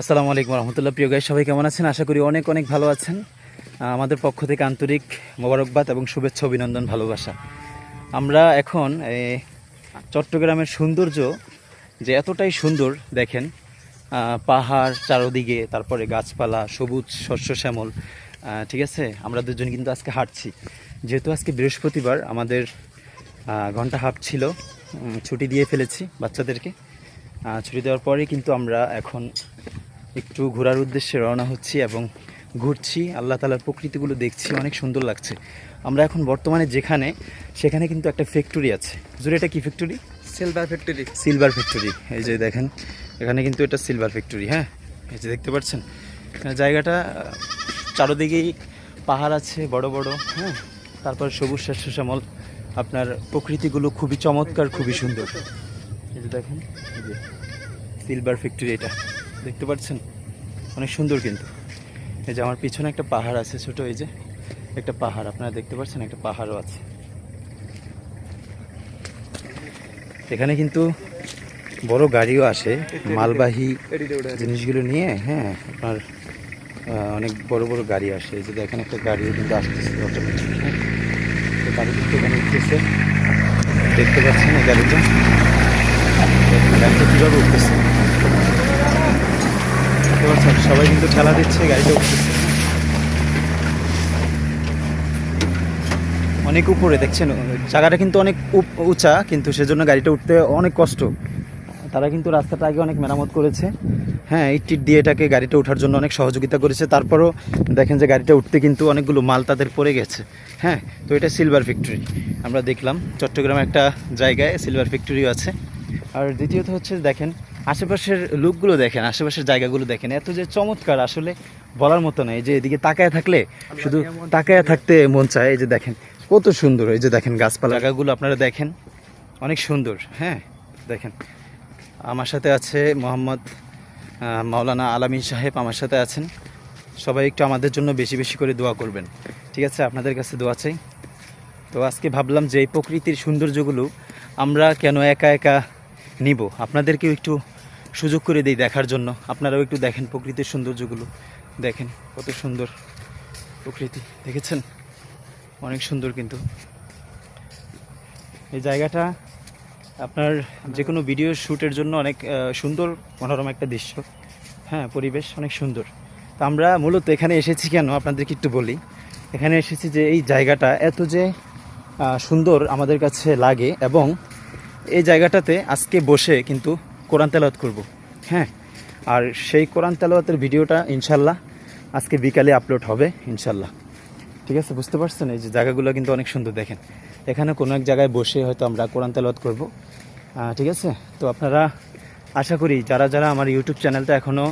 আসসালামু আলাইকুম রহমতুল্লাহ। প্রিয় গাই সবাই কেমন আছেন? আশা করি অনেক অনেক ভালো আছেন। আমাদের পক্ষ থেকে আন্তরিক মোবারকবাদ এবং শুভেচ্ছা, অভিনন্দন, ভালোবাসা। আমরা এখন চট্টগ্রামের সৌন্দর্য যে এতটাই সুন্দর, দেখেন পাহাড় চারোদিকে, তারপরে গাছপালা, সবুজ, শস্য, শ্যামল ঠিক আছে? আমরা দুজন কিন্তু আজকে হাঁটছি। যেহেতু আজকে বৃহস্পতিবার, আমাদের ঘণ্টা হাফ ছিল ছুটি দিয়ে ফেলেছি বাচ্চাদেরকে। ছুটি দেওয়ার পরে কিন্তু আমরা এখন একটু ঘোরার উদ্দেশ্যে রওনা হচ্ছি এবং ঘুরছি। আল্লাহ তালার প্রকৃতিগুলো দেখছি অনেক সুন্দর লাগছে। আমরা এখন বর্তমানে যেখানে সেখানে কিন্তু একটা ফ্যাক্টরি আছে। জুড়ে এটা কি factory silver factory silver factory এই যে দেখেন এখানে কিন্তু এটা সিলভার ফ্যাক্টরি হ্যাঁ? এই যে দেখতে পাচ্ছেন? জায়গাটা চারোদিকেই পাহাড় আছে বড় বড় হ্যাঁ? তারপর সবুজ শস্য শ্যামল আপনার প্রকৃতিগুলো খুবই চমৎকার খুবই সুন্দর। এই যে দেখেন এই যে সিলভার ফ্যাক্টরি এটা। দেখতে পাচ্ছেন? অনেক সুন্দর কিন্তু। এই যে আমার পিছনে একটা পাহাড় আছে ছোট, এই যে একটা পাহাড়, আপনারা দেখতে পাচ্ছেন একটা পাহাড়ও আছে। এখানে কিন্তু বড় গাড়িও আসে, মালবাহী। জিনিসগুলো নিয়ে হ্যাঁ আপনার অনেক বড় বড় গাড়ি আসে। এই যে দেখেন একটা গাড়িও কিন্তু আসতেছে অটোমেটিক হ্যাঁ গাড়ি কিন্তু এখানে উঠতেছে। দেখতে পাচ্ছেন এই গাড়িটা? গাড়িটা কীভাবে উঠতেছে? সবাই কিন্তু ঠেলা দিচ্ছে গাড়িটা উঠতেছে অনেক উপরে, দেখছেন? জায়গাটা কিন্তু অনেক উঁচা, কিন্তু সেজন্য গাড়িটা উঠতে অনেক কষ্ট। তারা কিন্তু রাস্তাটা আগে অনেক মেরামত করেছে। হ্যাঁ ইট টিট দিয়ে এটাকে গাড়িটা ওঠার জন্য অনেক সহযোগিতা করেছে। তারপরও দেখেন যে গাড়িটা উঠতে কিন্তু অনেকগুলো মাল তাদের পড়ে গেছে। হ্যাঁ তো এটা সিলভার ফ্যাক্টরি আমরা দেখলাম, চট্টগ্রামে একটা জায়গায় সিলভার ফ্যাক্টরিও আছে। আর দ্বিতীয়ত হচ্ছে, দেখেন আশেপাশের লুকগুলো দেখেন, আশেপাশের জায়গাগুলো দেখেন, এত যে চমৎকার, আসলে বলার মতো নয় যে এদিকে তাকায় থাকলে শুধু তাকায় থাকতে মন চায়, এই যে দেখেন, কত সুন্দর, এই যে দেখেন গাছপালা। জায়গাগুলো আপনারা দেখেন, অনেক সুন্দর হ্যাঁ দেখেন। আমার সাথে আছে মোহাম্মদ মাওলানা আলামিন সাহেব আমার সাথে আছেন। সবাই একটু আমাদের জন্য বেশি বেশি করে দোয়া করবেন। ঠিক আছে, আপনাদের কাছে দোয়া চাই। তো আজকে ভাবলাম যে এই প্রকৃতির সৌন্দর্যগুলো আমরা কেন একা একা নিব। আপনাদেরকেও একটু সুযোগ করে দিই দেখার জন্য। আপনারাও একটু দেখেন প্রকৃতির সৌন্দর্যগুলো। দেখেন কত সুন্দর প্রকৃতি, দেখেছেন? অনেক সুন্দর কিন্তু। এই জায়গাটা আপনার যে কোনো ভিডিও শ্যুটের জন্য অনেক সুন্দর, মনোরম একটা দৃশ্য। হ্যাঁ পরিবেশ অনেক সুন্দর। তো আমরা মূলত এখানে এসেছি কেন? আপনাদেরকে একটু বলি। এখানে এসেছি যে এই জায়গাটা এত যে সুন্দর আমাদের কাছে লাগে এবং এই জায়গাটাতে আজকে বসে কিন্তু কোরআন তেলাওয়াত করব। হ্যাঁ আর সেই কোরআন তেলাওয়াতের ভিডিওটা ইনশাল্লাহ আজকে বিকালে আপলোড হবে, ইনশাল্লাহ। ঠিক আছে, বুঝতে পারছেন? এই যে জায়গাগুলো কিন্তু অনেক সুন্দর, দেখেন। এখানে কোনো এক জায়গায় বসে হয়তো আমরা কোরআন তেলাওয়াত করব। ঠিক আছে? তো আপনারা আশা করি যারা যারা আমার ইউটিউব চ্যানেলটা এখনও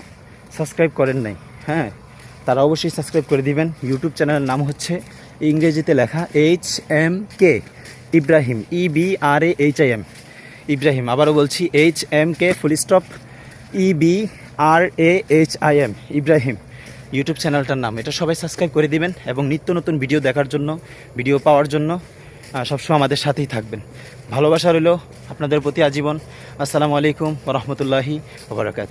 সাবস্ক্রাইব করেন নাই হ্যাঁ তারা অবশ্যই সাবস্ক্রাইব করে দিবেন। ইউটিউব চ্যানেলের নাম হচ্ছে ইংরেজিতে লেখা H M K Ibrahim E B R A H I M Ibrahim, আবারও বলছি H M K full stop E B R A H I M Ibrahim. YouTube চ্যানেলটার নাম, এটা সবাই সাবস্ক্রাইব করে দিবেন এবং নিত্য নতুন ভিডিও দেখার জন্য ভিডিও পাওয়ার জন্য সবসময় আমাদের সাথেই থাকবেন। ভালোবাসা রইল আপনাদের প্রতি আজীবন। আসসালামু আলাইকুম রহমতুল্লাহি ওবরাকাত